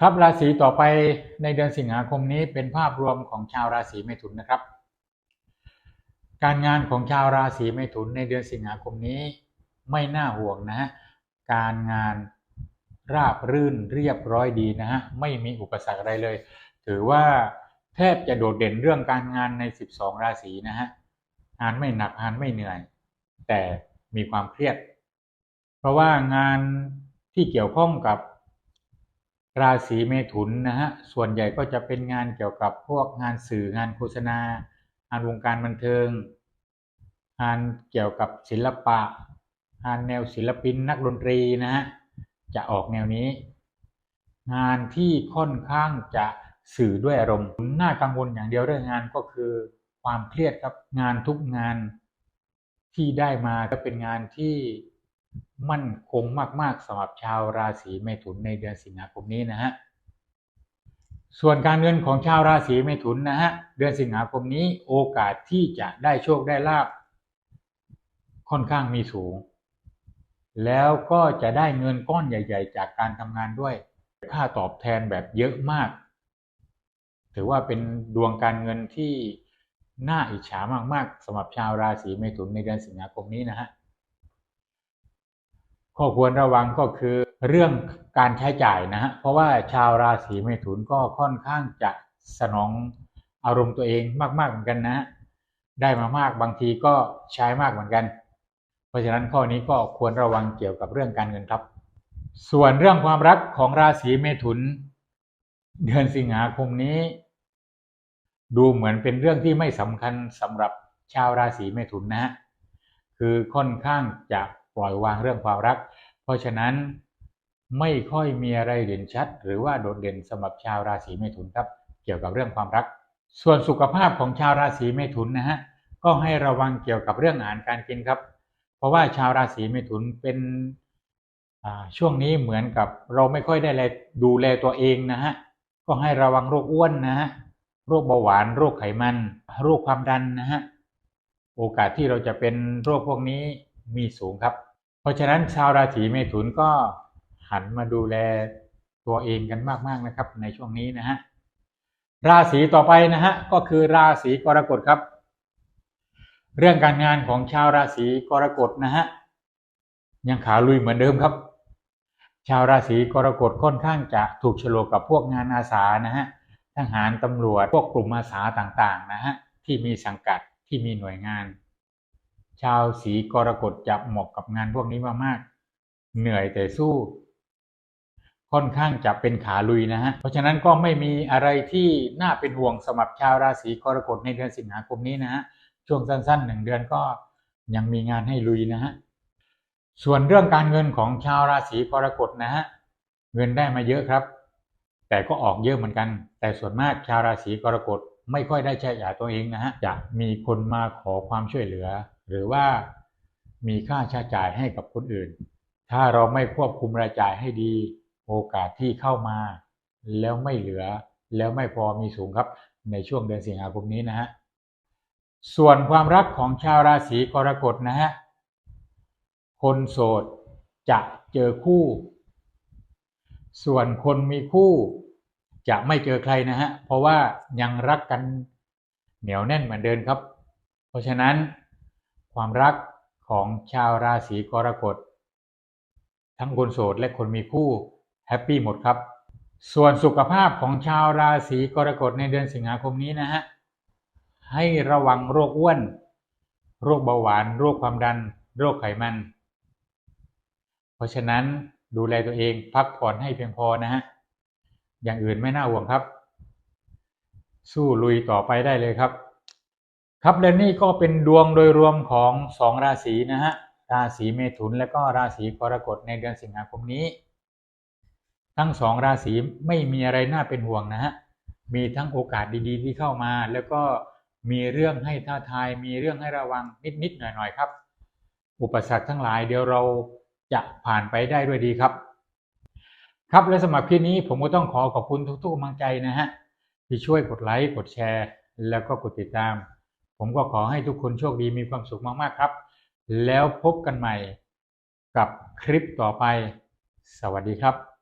ครับราศีต่อไปในเดือนสิงหาคมนี้เป็นภาพรวมของชาวราศีเมถุนนะครับ การงานของชาวราศีเมถุนในเดือนสิงหาคมนี้ไม่น่าห่วงนะฮะการงานราบรื่นเรียบร้อยดีนะฮะไม่มีอุปสรรคอะไรเลย ถือว่าแทบจะโดดเด่นเรื่องการงานใน 12 ราศีนะฮะงานไม่หนักงานไม่เหนื่อย แต่มีความเครียด เพราะว่างานที่เกี่ยวข้องกับ ราศีเมถุนนะฮะส่วนใหญ่ก็จะเป็นงานเกี่ยวกับพวกงานสื่องานโฆษณางานวงการบันเทิง งานเกี่ยวกับศิลปะ งานแนวศิลปินนักดนตรีนะฮะจะออกแนวนี้ งานที่ค่อนข้างจะสื่อด้วยอารมณ์น่ากังวลอย่างเดียวเรื่องงานก็คือความเครียดครับงานทุกงานที่ได้มาก็เป็นงานที่ มั่นคงมาก ๆสำหรับชาวราศีเมถุนในเดือนสิงหาคมนี้นะฮะส่วนการเงินของชาวราศีเมถุนนะฮะเดือนสิงหาคมนี้โอกาสที่จะได้โชคได้ลาบค่อนข้างมีสูง แล้วก็จะได้เงินก้อนใหญ่ ๆ จากการทำงานด้วย ค่าตอบแทนแบบเยอะมาก ถือว่าเป็นดวงการเงินที่น่าอิจฉามากๆสำหรับชาวราศีเมถุนในเดือนสิงหาคมนี้นะฮะ ข้อควรระวังก็คือเรื่องการใช้จ่ายนะฮะเพราะว่าชาวราศีเมถุนก็ค่อนข้างจะสนองอารมณ์ตัวเองมากๆเหมือนกันนะ ได้มามากบางทีก็ใช้มากเหมือนกัน เพราะฉะนั้นข้อนี้ก็ควรระวังเกี่ยวกับเรื่องการเงินครับ ส่วนเรื่องความรักของราศีเมถุน เดือนสิงหาคมนี้ ดูเหมือนเป็นเรื่องที่ไม่สำคัญสำหรับชาวราศีเมถุนนะฮะคือค่อนข้างจะ ปล่อยวางเรื่องความรัก เพราะฉะนั้นไม่ค่อยมีอะไรเด่นชัด หรือว่าโดดเด่นสำหรับชาวราศีเมถุนครับ เกี่ยวกับเรื่องความรัก ส่วนสุขภาพของชาวราศีเมถุนนะฮะก็ให้ระวังเกี่ยวกับเรื่องอาหารการกินครับ เพราะว่าชาวราศีเมถุนเป็นช่วงนี้เหมือนกับเราไม่ค่อยได้ดูแลตัวเองนะฮะก็ให้ระวังโรคอ้วนนะฮะโรคเบาหวาน โรคไขมัน โรคความดันนะฮะโอกาสที่เราจะเป็นโรคพวกนี้มีสูงครับ ราะฉะนั้นชาวราศีเมถุนก็หันมาดูแลตัวเองกันมากๆนะครับ ในช่วงนี้นะฮะราศีต่อไปนะฮะก็คือราศีกรกฎครับ เรื่องการงานของชาวราศีกรกฎนะฮะยังขาลุยเหมือนเดิมครับ ชาวราศีกรกฎค่อนข้างจะถูกฉลกกับพวกงานอาสานะฮะทหารตำรวจพวกกลุ่มอาสาต่างๆนะฮะที่มีสังกัดที่มีหน่วยงาน ชาวสีกรกฎจะเหมาะกับงานพวกนี้มากๆเหนื่อยแต่สู้ ค่อนข้างจะเป็นขาลุยนะฮะ เพราะฉะนั้นก็ไม่มีอะไรที่น่าเป็นห่วงสำหรับชาวราศีกรกฎในเดือนสิงหาคมนี้นะฮะ ช่วงสั้นๆหนึ่งเดือนก็ยังมีงานให้ลุยนะฮะ ส่วนเรื่องการเงินของชาวราศีกรกฎนะฮะ เงินได้มาเยอะครับ แต่ก็ออกเยอะเหมือนกัน แต่ส่วนมากชาวราศีกรกฎไม่ค่อยได้ใช้จ่ายตัวเองนะฮะ จะมีคนมาขอความช่วยเหลือ หรือว่ามีค่าใช้จ่ายให้กับคนอื่น ถ้าเราไม่ควบคุมรายจ่ายให้ดี โอกาสที่เข้ามา แล้วไม่เหลือ แล้วไม่พอมีสูงครับ ในช่วงเดือนสิงหาคมนี้นะฮะส่วนความรักของชาวราศีกรกฎนะฮะคนโสดจะเจอคู่ ส่วนคนมีคู่จะไม่เจอใครนะฮะ เพราะว่ายังรักกันเหนียวแน่นเหมือนเดิมครับ เพราะฉะนั้น ความรักของชาวราศีกรกฎ ทั้งคนโสดและคนมีคู่แฮปปี้หมดครับ ส่วนสุขภาพของชาวราศีกรกฎในเดือนสิงหาคมนี้นะฮะ ให้ระวังโรคอ้วน โรคเบาหวาน โรคความดัน โรคไขมัน เพราะฉะนั้นดูแลตัวเองพักผ่อนให้เพียงพอนะฮะ อย่างอื่นไม่น่าห่วงครับ สู้ลุยต่อไปได้เลยครับ ครับและนี่ก็เป็นดวงโดยรวมของสองราศีนะฮะราศีเมถุนและก็ราศีกรกฎในเดือนสิงหาคมนี้ ทั้งสองราศีไม่มีอะไรน่าเป็นห่วงนะฮะมีทั้งโอกาสดีๆ ที่เข้ามา แล้วก็มีเรื่องให้ท้าทาย มีเรื่องให้ระวังนิดๆหน่อยๆครับ อุปสรรคทั้งหลายเดี๋ยวเราจะผ่านไปได้ด้วยดีครับ ครับและสำหรับคลิปนี้ผมก็ต้องขอขอบคุณทุกๆกำลังใจนะฮะที่ช่วยกดไลค์กดแชร์ แล้วก็กดติดตาม ผมก็ขอให้ทุกคนโชคดีมีความสุขมากๆครับ แล้วพบกันใหม่กับคลิปต่อไป สวัสดีครับ